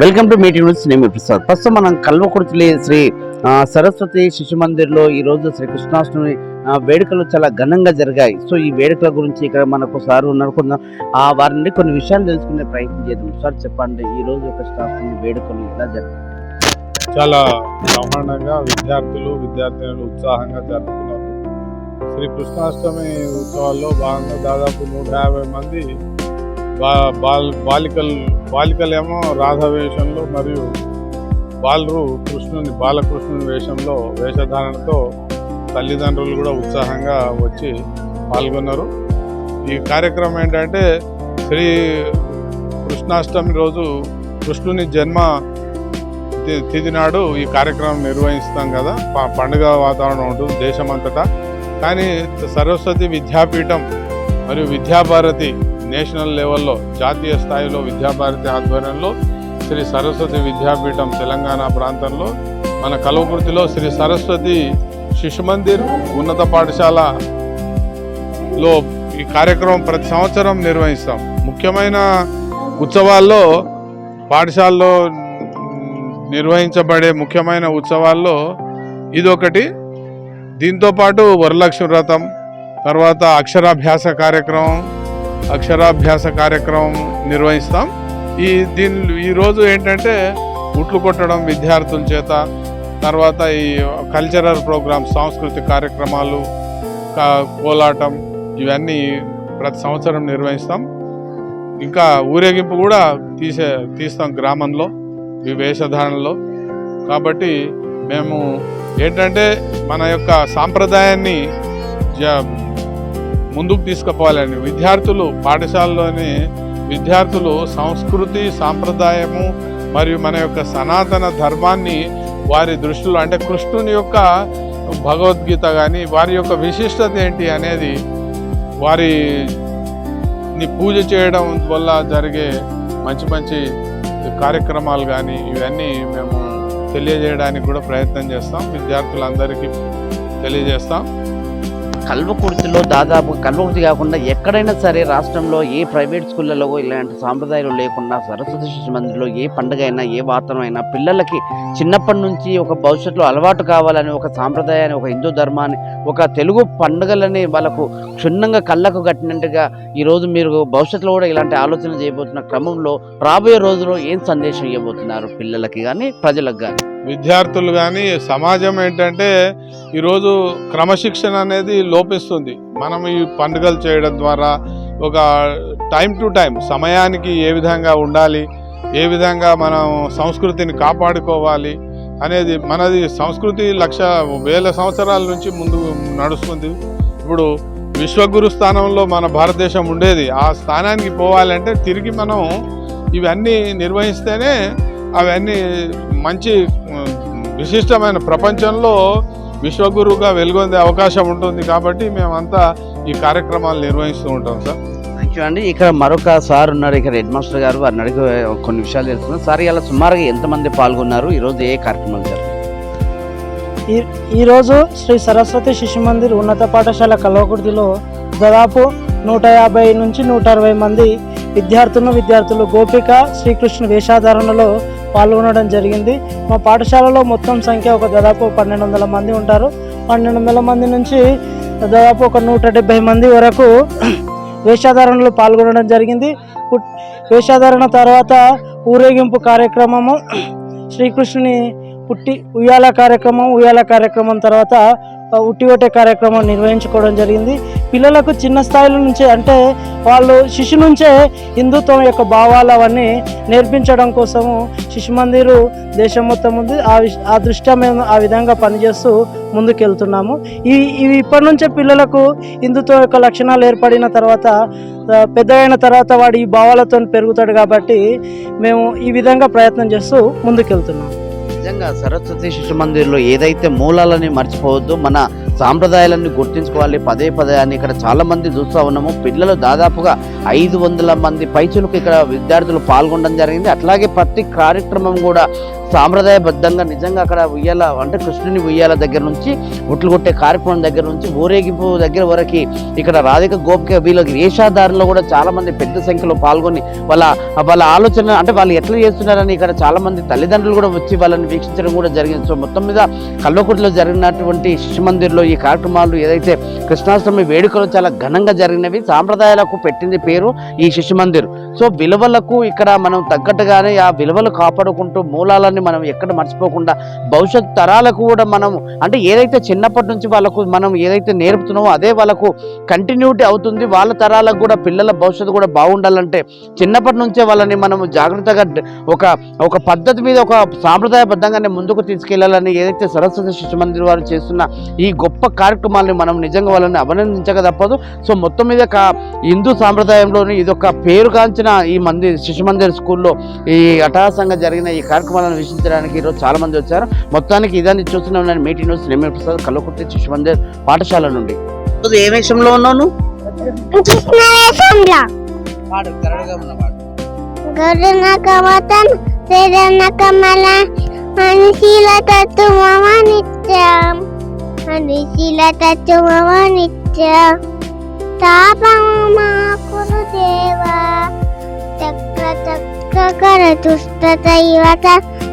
Welcome to meeting news నేను ప్రసాద్. ప్రస్తుతం మనం కల్వకుర్తిలే శ్రీ సరస్వతి శిశు మందిర్లో ఈ రోజు శ్రీ కృష్ణాష్టమి ఆ, వేడుకలు చాలా ఘనంగా జరిగాయి. సో ఈ వేడుకల గురించి ఇక్కడ మనకు సార్ ఉన్నారు. కొంత ఆ వారి నుండి కొన్ని విషయాలు తెలుసుకునే ప్రయత్నం చేద్దాం. సార్ చెప్పండి ఈ రోజు కృష్ణాష్టమి వేడుకలు ఎలా జరిగాయి? చాలా బ్రహ్మాండంగా విద్యార్థులు విద్యార్థినులు ఉత్సాహంగా జరుపుకున్నారు. శ్రీ కృష్ణాష్టమి ఉత్సవాల్లో భాగంగా దాదాపు నూట యాభై మంది బాలికలు బాలికలేమో రాధా వేషంలో మరియు బాలరు కృష్ణుని బాలకృష్ణుని వేషంలో వేషధారణతో తల్లిదండ్రులు కూడా ఉత్సాహంగా వచ్చి పాల్గొన్నారు. ఈ కార్యక్రమం ఏంటంటే శ్రీ కృష్ణాష్టమి రోజు కృష్ణుని జన్మ తిథి నాడు ఈ కార్యక్రమం నిర్వహిస్తాం కదా. పండుగ వాతావరణం ఉంటుంది దేశమంతటా. కానీ సరస్వతి విద్యాపీఠం మరియు విద్యాభారతి నేషనల్ లెవెల్లో జాతీయ స్థాయిలో విద్యాభారతి ఆధ్వర్యంలో శ్రీ సరస్వతి విద్యాపీఠం తెలంగాణ ప్రాంతంలో మన కల్వకుర్తిలో శ్రీ సరస్వతి శిశు మందిర్ ఉన్నత పాఠశాలలో ఈ కార్యక్రమం ప్రతి సంవత్సరం నిర్వహిస్తాం. ముఖ్యమైన ఉత్సవాల్లో పాఠశాలలో నిర్వహించబడే ముఖ్యమైన ఉత్సవాల్లో ఇదొకటి. దీంతో పాటు వరలక్ష్మి వ్రతం తర్వాత అక్షరాభ్యాస కార్యక్రమం అక్షరాభ్యాస కార్యక్రమం నిర్వహిస్తాం. ఈ దీని ఈరోజు ఏంటంటే ఉట్లు కొట్టడం విద్యార్థుల చేత తర్వాత ఈ కల్చరల్ ప్రోగ్రామ్స్ సాంస్కృతిక కార్యక్రమాలు కా- కోలాటం ఇవన్నీ ప్రతి సంవత్సరం నిర్వహిస్తాం. ఇంకా ఊరేగింపు కూడా తీసే తీస్తాం గ్రామంలో ఈ వేషధారణలో. కాబట్టి మేము ఏంటంటే మన యొక్క సాంప్రదాయాన్ని జ- ముందుకు తీసుకుపోవాలని విద్యార్థులు పాఠశాలలోని విద్యార్థులు సంస్కృతి సాంప్రదాయము మరియు మన యొక్క సనాతన ధర్మాన్ని వారి దృష్టిలో అంటే కృష్ణుని యొక్క భగవద్గీత కానీ వారి యొక్క విశిష్టత ఏంటి అనేది వారిని పూజ చేయడం వల్ల జరిగే మంచి మంచి కార్యక్రమాలు కానీ ఇవన్నీ మేము తెలియజేయడానికి కూడా ప్రయత్నం చేస్తాం. విద్యార్థులందరికీ తెలియజేస్తాం. కల్వకుర్తిలో దాదాపు కల్వకుర్తి కాకుండా ఎక్కడైనా సరే రాష్ట్రంలో ఏ ప్రైవేట్ స్కూళ్ళలో ఇలాంటి సాంప్రదాయాలు లేకుండా సరస్వతి శిశు మందిర్లో ఏ పండుగ అయినా ఏ వాతావరణం అయినా పిల్లలకి చిన్నప్పటి నుంచి ఒక భవిష్యత్తులో అలవాటు కావాలని ఒక సాంప్రదాయాన్ని ఒక హిందూ ధర్మాన్ని ఒక తెలుగు పండుగలని వాళ్ళకు క్షుణ్ణంగా కళ్ళకు కట్టినట్టుగా ఈరోజు మీరు భవిష్యత్తులో కూడా ఇలాంటి ఆలోచన చేయబోతున్న క్రమంలో రాబోయే రోజుల్లో ఏం సందేశం ఇవ్వబోతున్నారు పిల్లలకి కానీ ప్రజలకు కానీ విద్యార్థులు కానీ సమాజం ఏంటంటే ఈరోజు క్రమశిక్షణ అనేది లోపిస్తుంది. మనం ఈ పండుగలు చేయడం ద్వారా ఒక టైం టు టైం సమయానికి ఏ విధంగా ఉండాలి ఏ విధంగా మనం సంస్కృతిని కాపాడుకోవాలి అనేది మనది సంస్కృతి లక్ష వేల సంవత్సరాల నుంచి ముందు నడుస్తుంది. ఇప్పుడు విశ్వగురు స్థానంలో మన భారతదేశం ఉండేది. ఆ స్థానానికి పోవాలంటే తిరిగి మనం ఇవన్నీ నిర్వహిస్తేనే అవన్నీ మంచి విశిష్టమైన ప్రపంచంలో విశ్వగురువుగా వెలుగొందే అవకాశం ఉంటుంది కాబట్టి మేమంతా ఈ కార్యక్రమాలు నిర్వహిస్తూ ఉంటాం సార్. థ్యాంక్ యూ అండి. ఇక్కడ మరొక సార్ ఉన్నారు. ఇక్కడ హెడ్ మాస్టర్ గారు వారిని అడిగి కొన్ని విషయాలు తెలుసుకున్నాం సార్ ఇలా సుమారుగా ఎంతమంది పాల్గొన్నారు? ఈరోజు ఏ కార్యక్రమాలు జరిగాయి ఈ ఈరోజు శ్రీ సరస్వతి శిశు మందిర్ ఉన్నత పాఠశాల కల్వకుర్తిలో దాదాపు నూట యాభై నుంచి నూట అరవై మంది విద్యార్థులు విద్యార్థులు గోపిక శ్రీకృష్ణ వేషాధారణలో పాల్గొనడం జరిగింది. మా పాఠశాలలో మొత్తం సంఖ్య ఒక దాదాపు పన్నెండు వందల మంది ఉంటారు. పన్నెండు వందల మంది నుంచి దాదాపు ఒక నూట డెబ్బై మంది వరకు వేషాధారణలో పాల్గొనడం జరిగింది. పుట్- వేషాధారణ తర్వాత ఊరేగింపు కార్యక్రమము శ్రీకృష్ణుని పుట్టి ఉయ్యాల కార్యక్రమం ఉయ్యాల కార్యక్రమం తర్వాత ఆ, ఉట్టి కార్యక్రమం నిర్వహించుకోవడం జరిగింది. పిల్లలకు చిన్న స్థాయిల నుంచి అంటే వాళ్ళు శిశు నుంచే హిందుత్వం యొక్క భావాలు అవన్నీ నేర్పించడం కోసము శిశు మందిరు దేశం మొత్తం ఉంది. ఆ విష ఆ దృష్ట్యా మేము ఆ విధంగా పనిచేస్తూ ముందుకెళ్తున్నాము. ఈ ఇవి ఇప్పటి నుంచే పిల్లలకు హిందుత్వం యొక్క లక్షణాలు ఏర్పడిన తర్వాత ఆ, పెద్దగైన తర్వాత వాడు ఈ భావాలతో పెరుగుతాడు కాబట్టి మేము ఈ విధంగా ప్రయత్నం చేస్తూ ముందుకెళ్తున్నాం నిజంగా సరస్వతి శిశు మందిర్లో ఏదైతే మూలాలని మర్చిపోవద్దు మన సాంప్రదాయాలన్నీ గుర్తించుకోవాలి. పదే పదే అని ఇక్కడ చాలా మంది చూస్తూ ఉన్నాము. పిల్లలు దాదాపుగా ఐదు వందల మంది పైచులకు ఇక్కడ విద్యార్థులు పాల్గొనడం జరిగింది. అట్లాగే ప్రతి కార్యక్రమం కూడా సాంప్రదాయబద్ధంగా నిజంగా అక్కడ ఉయ్యాల అంటే కృష్ణుని ఉయ్యాల దగ్గర నుంచి ఉట్లు కొట్టే కార్యక్రమం దగ్గర నుంచి ఊరేగింపు దగ్గర వరకు ఇక్కడ రాధిక గోపిక వీళ్ళ వేషాధారంలో కూడా చాలామంది పెద్ద సంఖ్యలో పాల్గొని వాళ్ళ వాళ్ళ ఆలోచన అంటే వాళ్ళు ఎట్లా చేస్తున్నారని ఇక్కడ చాలామంది తల్లిదండ్రులు కూడా వచ్చి వాళ్ళని వీక్షించడం కూడా జరిగింది. సో మొత్తం మీద కల్వకుటిలో జరిగినటువంటి శిశు మందిర్లో ఈ కార్యక్రమాలు ఏదైతే కృష్ణాష్టమి వేడుకలు చాలా ఘనంగా జరిగినవి సాంప్రదాయాలకు పెట్టింది పేరు ఈ శిశు మందిర్. సో విలువలకు ఇక్కడ మనం తగ్గట్టుగానే ఆ విలువలు కాపాడుకుంటూ మూలాలని మనం ఎక్కడ మర్చిపోకుండా భవిష్యత్ తరాలకు కూడా మనం అంటే ఏదైతే చిన్నప్పటి నుంచి వాళ్ళకు మనం ఏదైతే నేర్పుతున్నామో అదే వాళ్ళకు కంటిన్యూటీ అవుతుంది. వాళ్ళ తరాలకు కూడా పిల్లల భవిష్యత్తు కూడా బాగుండాలంటే చిన్నప్పటి నుంచే వాళ్ళని మనం జాగ్రత్తగా ఒక ఒక పద్ధతి మీద ఒక సాంప్రదాయబద్ధంగానే ముందుకు తీసుకెళ్ళాలని ఏదైతే సరస్వతి శిశు మందిర్ వారు చేస్తున్న ఈ గొప్ప కార్యక్రమాన్ని మనం నిజంగా వాళ్ళని అభినందించక తప్పదు. సో మొత్తం మీద హిందూ సాంప్రదాయంలోని ఇది ఒక పేరుగాంచిన ఈ మంది శిశు మందిర్ స్కూల్లో ఈ అటహాసంగా జరిగిన ఈ కార్యక్రమాలను వీక్షించడానికి ఈరోజు చాలా మంది వచ్చారు. మొత్తానికి ఇదాన్ని చూస్తున్నాం నేను మీటి న్యూస్ నిమ్మ ప్రసాద్ కల్లకుర్తి శిశు మందిర్ పాఠశాల నుండి. ఏ విషయంలో ఉన్నాను మనిషిల తత్వమ నిత్యం మనిషిల తత్వమ నిత్యం తాపమా కురు దేవా చక్ర చక్ర కర దుష్ట దైవత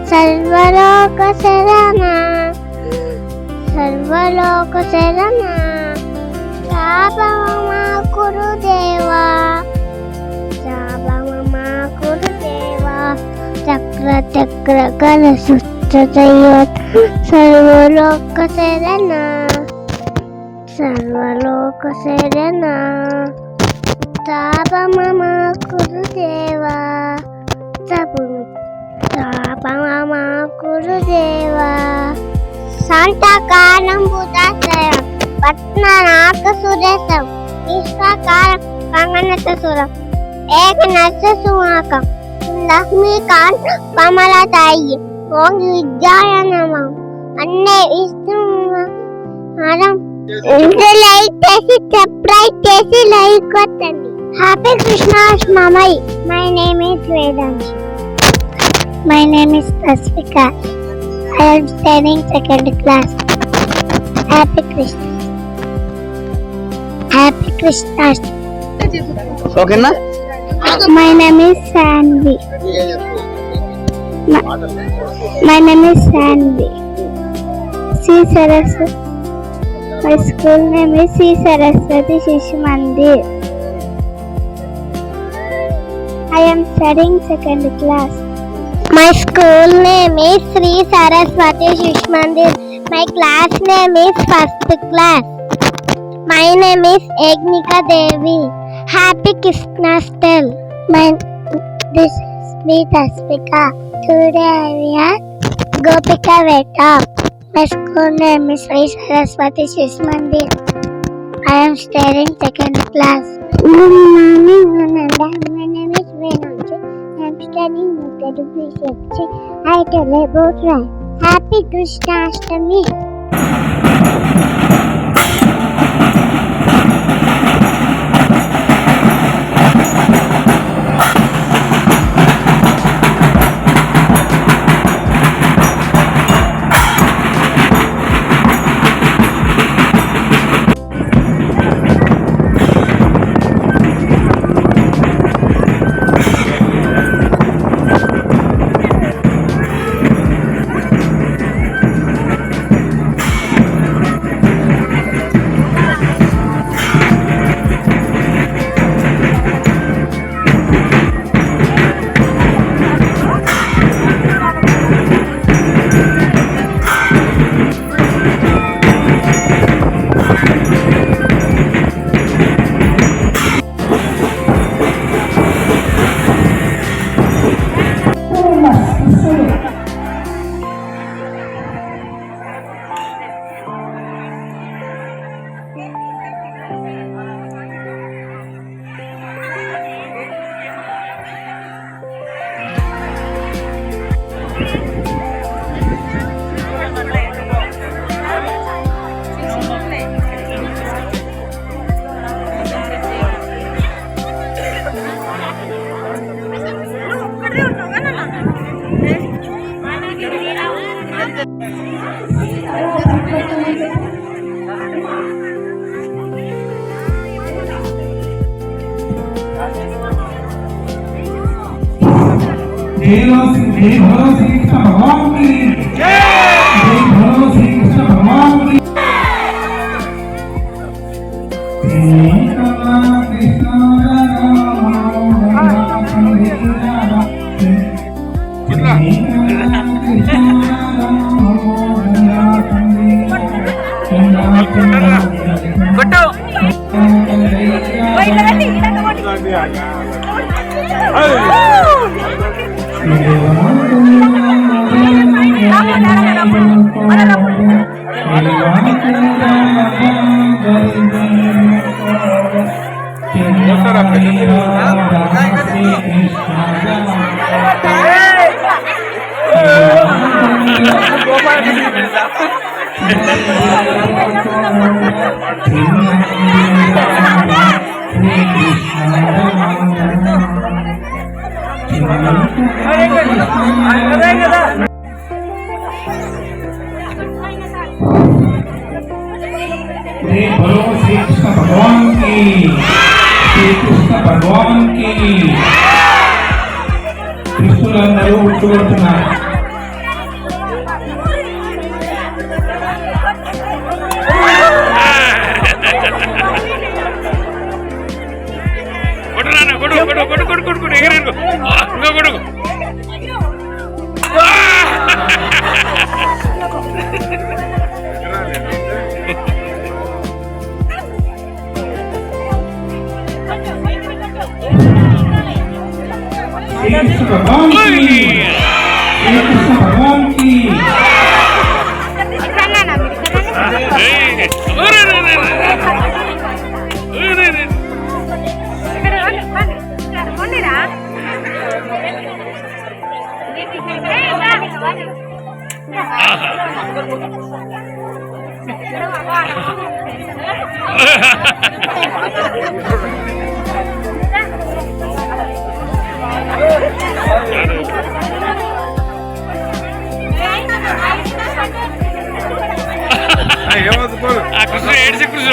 సర్వలోక శరణ సర్వలోక శరణ తాపమా కురు దేవా మమ కురుదేవా. చక్ర చక్ర సుష్ట సుస్థైవత్ సర్వలోక శరణ సర్వలోక శరణ తాప మమ తపు తాప మమ శాంతకాలం బుధాశ్రయం పద్మనాక సురేశం విశ్వకాలం కంగనత సురం ఏకనచ్చ సుమాకం లక్ష్మీకాంత్ కమలతాయి ఓం విద్యాయ అన్నే విష్ణు హరం. ఇంత లైక్ చేసి సబ్స్క్రైబ్ చేసి లైక్ కొట్టండి. Happy Krishna's Mamai. My name is Vedanshi. My name is Asvika. I am studying second class. Happy Krishna. Happy Krishna's. Okay, na? My name is Sandy. My, my name is Sandy. C. Saraswati. My school name is C. Saraswati Shish Mandir. I am studying second class. My school name is Sri Saraswati Shishmandir. My class name is first class. My name is Agnika Devi. Happy Krishnastel. My this is me Tasvika. Today I am Gopika Veta. My school name is Sri Saraswati Shishmandir. I am studying second class. Good morning, my name is Reynolds છે હેમસ્ટરની મુખ્ય duplicate છે hi તો લેબોટ્રાય happy Krishnashtami Quem falou está bom! Shri Krishna भगवान की భగవాన్కి క్రిస్తులందరూ ఉట్టుకుంటున్నారు కొడుకు కొడుకు కొడుకు కొడుకు ఎగరాను కొడుకు. Este es Super Monkey. Monkey.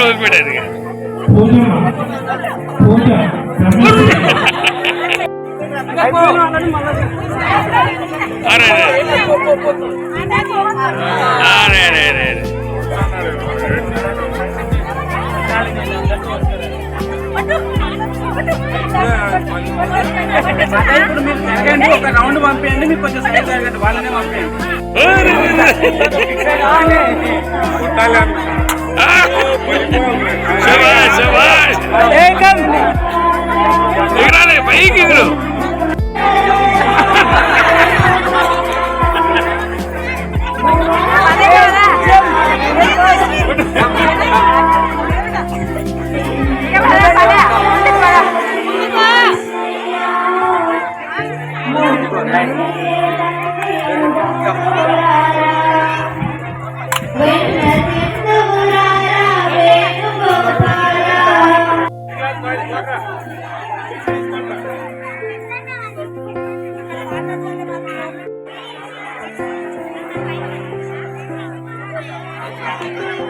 ఏడిసి Krishna వదిలిపెట్టారు ఇక. పూజ పూజ బ్రహ్మచర్య అరే అరే అరే అరే అరే ఇప్పుడు మీరు జరగండి ఒక రౌండ్ పంపించండి మీకు కొంచెం సైడ్ జరగండి వాళ్ళనే ಶಬಾಷ್ ಶಬಾಷ್ ಇವ್ರಲ್ಲೇ ಬೈಕ್ ಇದ್ರು Ha ha ha! Mm-hmm.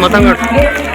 మొత్తం కట్టు